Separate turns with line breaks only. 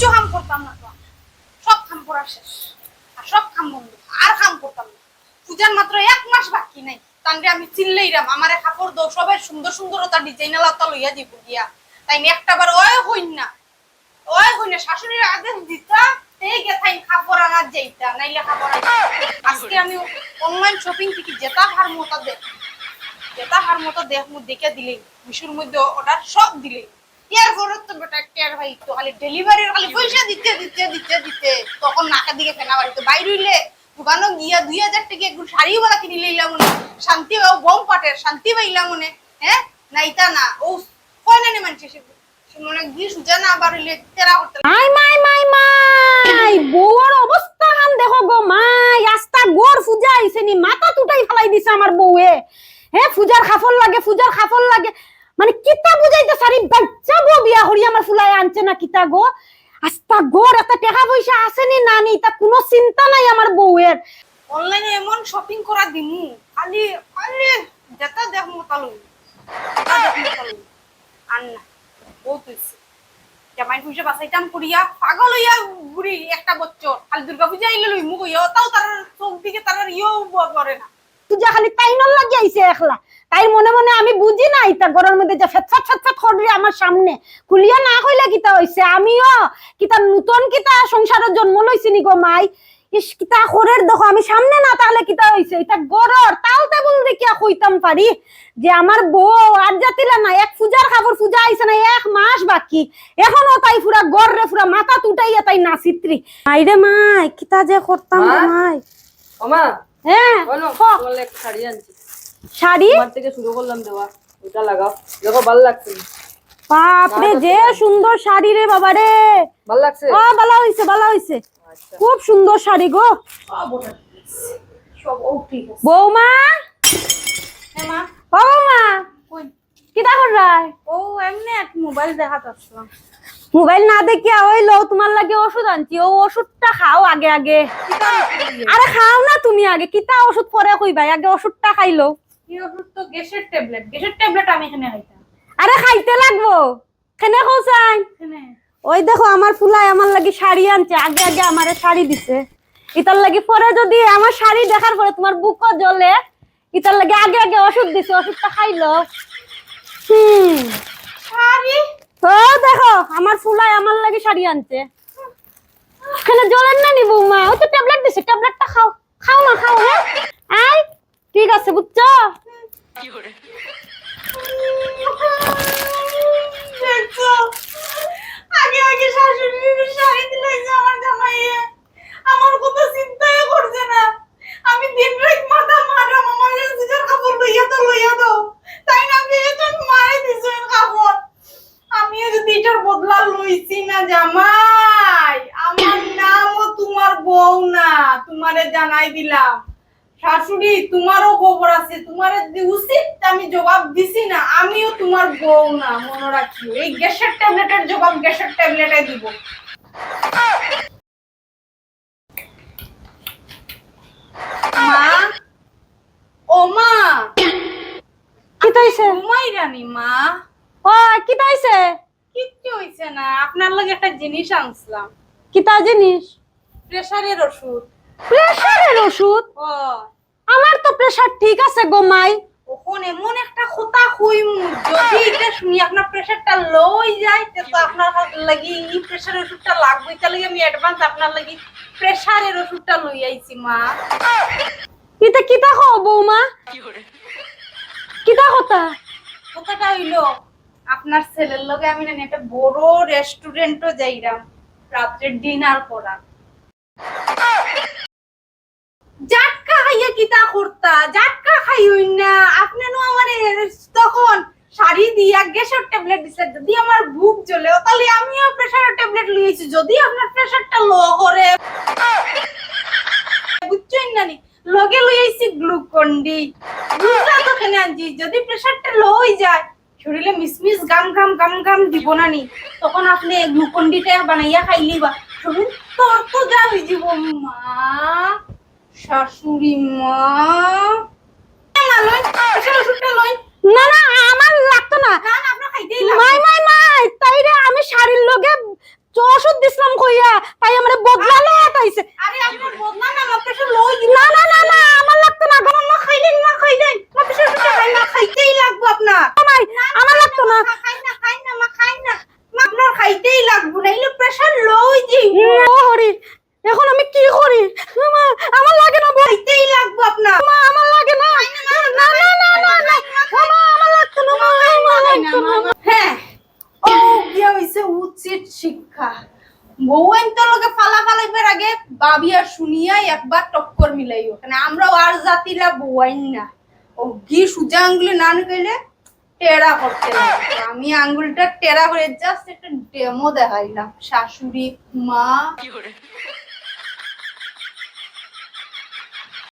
কিচ্ছু কাম করতাম না সব কাম করা শেষ। আর সব কাম বন্ধ। আর কাম করতাম না। পূজার মাত্র এক মাস বাকি নাই। তানরে আমি চিনলেইরাম আমারে কাপড় দো সবের সুন্দর সুন্দরতা ডিজাইন আলাদা লইয়া দিব গিয়া। তাই একটা বার ওই হইন না। ওই হইন না, শাশুড়ির আদেশ দিতা এই গে থাই কাপড় আনার যাইতা, নাইলে কাপড় আজকে আমি অনলাইন শপিং থেকে যেটা হার মতো দেখ, যেটা হার মতো দেখ দেখে দিলে মিশুর মধ্যে অর্ডার সব দিলে ইয়ার পরে তো বেটা টের ভাই তো খালি ডেলিভারির খালি পয়সা দিতে দিতে দিতে দিতে। তখন নাকের দিকে ফেনা বাড়িতে বাইরে হইলে দোকানও গিয়া দুই হাজার টাকা একটু শাড়িওয়ালা কিনে লইলাম মনে। শান্তি ও বম পাটের, শান্তি পাইলাম মনে। হ্যাঁ? না ইতা না। ও কয় না নি মানছে মনে গিয়ে সুজা আবার হইলে তেরা করতে
মাই মাই মাই মাই। বউর অবস্থা হান দেখো গো, মাই। আস্তা গোর ফুজা আইছে নি, মাথা তুটাই ফেলাই দিছে আমার বউয়ে। হে, ফুজার খাফল লাগে, ফুজার খাফল লাগে। মানে কিতা বুঝাইতে সারি বাচ্চা গো বিয়া হরি আমার ফুলাই আনছে না কিতা গো? আস্তা গোর একটা টাকা পয়সা আসেনি না নি তা কোনো চিন্তা নাই আমার বউয়ের।
অনলাইনে এমন শপিং করা দিমু খালি খালি যেটা দেখ মোতালু যেটা দেখ মোতালু আর না বহুত হইছে। জামাই পয়সা বাঁচাইতাম করিয়া পাগল হইয়া ঘুরি একটা বছর। খালি দুর্গা পূজা আইলে লই মুখ ইয়ে তাও তার চোখ দিকে তার ইয়েও করে না।
পূজা খালি তাই নল লাগি আইছে একলা। তাই মনে মনে আমি বুঝি না ইতা ঘরের মধ্যে যে ফেতফাট ফেতফাট খড়ি আমার সামনে। খুলিয়া না কইলে কিতা হইছে? আমিও কিতা নতুন কিতা সংসারের জন্ম লইছি নি গো মাই। ইস কিতা খরের দেখো আমি সামনে না তাহলে কিতা হইছে? এটা গরর তাও তেবল দেখিয়া কইতাম পারি? যে আমার বউ আর জাতিলা না এক পূজার খাবার পূজা আইছে না এক মাস বাকি। এখনও তাই পুরা গড় রে পুরা মাথা তুটাইয়া তাই নাচিত্রি আইরে মাই কিতা যে করতাম
মা?
মাই।
ওমা
হ্যাঁ
বলো একটা শাড়ি আনছি।
শাড়ি?
থেকে শুরু করলাম দেওয়া। ওটা লাগাও। দেখো ভালো লাগছে।
বাপরে যে সুন্দর শাড়ি রে বাবা রে
ভালো লাগছে?
ও ভালো হইছে ভালো হইছে।
আচ্ছা।
খুব সুন্দর শাড়ি গো।
সব ও ঠিক আছে
বৌমা?
হ্যাঁ মা।
ও বৌমা কিটা
এমনি এক মোবাইল দেখাতে আসলাম।
মোবাইল না দেখিয়া হইল তোমার লাগে ওষুধ আনছি। ও ওষুধটা খাও আগে আগে। আরে খাও না তুমি আগে। কিতা ওষুধ পরে কইবাই আগে ওষুধটা খাইলো।
কি ওষুধ তো গ্যাসের ট্যাবলেট। গ্যাসের ট্যাবলেট আমি এখানে খাইতাম
আরে খাইতে লাগবো। কেনে খোঁচাই ওই দেখো আমার ফুলাই আমার লাগি শাড়ি আনছে আগে আগে আমারে শাড়ি দিছে। ইতার লাগি পরে যদি আমার শাড়ি দেখার পরে তোমার বুকও জ্বলে ইতার লাগি আগে আগে ওষুধ দিছে ওষুধটা খাইলো। হুম।
শাড়ি?
ও দেখো আমার ফুলাই আমার লাগি শাড়ি আনছে। এখানে জ্বলেন না নি বৌমা? ও তো ট্যাবলেট দিছে ট্যাবলেটটা খাও। খাও না খাও হ্যাঁ? আই? ঠিক আছে, বুঝছ?
আগে আগে আমার আমার চিন্তাই করছে না। আমি মারাম আমার কাপড় তো লইয়া দাও। তাই না, আমি দিছো কাপড়। বদলা লইছি না জামাই। আমার নামও তোমার বউ না, তোমারে জানাই দিলাম। শাশুড়ি তোমারও খবর আছে। তোমার উচিত আমি জবাব দিছি না আমিও তোমার বউ না মনে রাখিও এই গ্যাসের ট্যাবলেটের জবাব গ্যাসের ট্যাবলেটে দিব। মা? ও মা?
কিতা হইছে?
ঘুমাই রানী মা।
ও কিতা হইছে?
কিচ্ছু হইছে না আপনার লগে একটা জিনিস আনছিলাম।
কিতা জিনিস?
প্রেসারের ওষুধ।
প্রেসারের ওষুধ? তো প্রেসার ঠিক আছে গো মাই?
ওখন এমন একটা কথা কইমু যদি এটা শুনি আপনার প্রেসারটা লই যায় তে তো আপনার লাগি ই ওষুধটা লাগবে তাহলে আমি অ্যাডভান্স আপনার লাগি প্রেসারের ওষুধটা লই আইছি মা।
কিতা বৌমা? কিতা কথা?
কথাটা হইল আপনার ছেলের লগে আমি না একটা বড় রেস্টুরেন্টও যাইরাম রাত্রে ডিনার করা জাটকা খাইয়া কিতা করতা? জাটকা খাই হই না। আপনি নো আমারে তখন শাড়ি দিয়া গ্যাসের ট্যাবলেট দিছে। যদি আমার বুক জ্বলে তাহলে আমিও প্রেসারের ট্যাবলেট লইছি যদি আপনার প্রেসারটা লো করে। বুঝছেন না লগে লই আইছি গ্লুকন ডি বুঝলা তো কেন আনছি, যদি প্রেসারটা লো হয়ে যায়, শরীরে মিসমিস গাম গাম গাম গাম দিব না নি। তখন আপনি গ্লুকন ডিটা বানাইয়া খাইলি বা। শরীর তোর তো যা হয়ে যাব, মা। শাশুড়ি মা।
না না আমার লাগতো না
না না আপনার খাইতেই
মাই মাই মাই তাইরে আমি শাড়ির লগে ওষুধ দিছিলাম কইয়া তাই আমার বদলালে তাইছে
আরে আপনার বদনা না আমার প্রেশার লই দিন
না না না না আমার লাগতো না গো
মা খাইলেন মা খাইলেন মা প্রেশার প্রেশার খাই না খাইতেই লাগবে আপনার
নাই আমার লাগতো না
মা খাই না খাই না মা খাই না মা আপনার খাইতেই লাগবে নাইলে প্রেশার লই দিই
ও হরি এখন আমি কি করি? মা, আমার লাগে না বই
খাইতেই লাগবে আপনার।
মা আমার লাগে না। না না না না না মা, আমার লাগতো না মা, আমার লাগতো না
হ্যাঁ। ও গিয়া হইছে উচিত শিক্ষা। বউয়েন তো লোকে ফালা ফালাইবার আগে বাবি আর শুনিয়াই একবার টক্কর মিলাইও। মানে আমরাও আর জাতিরা বউয়াইন না। ও গি সুজা আঙ্গুলি না নিকলে টেরা করতে আমি আঙ্গুলটা টেরা করে জাস্ট একটা ডেমো দেখাইলাম। শাশুড়ি মা।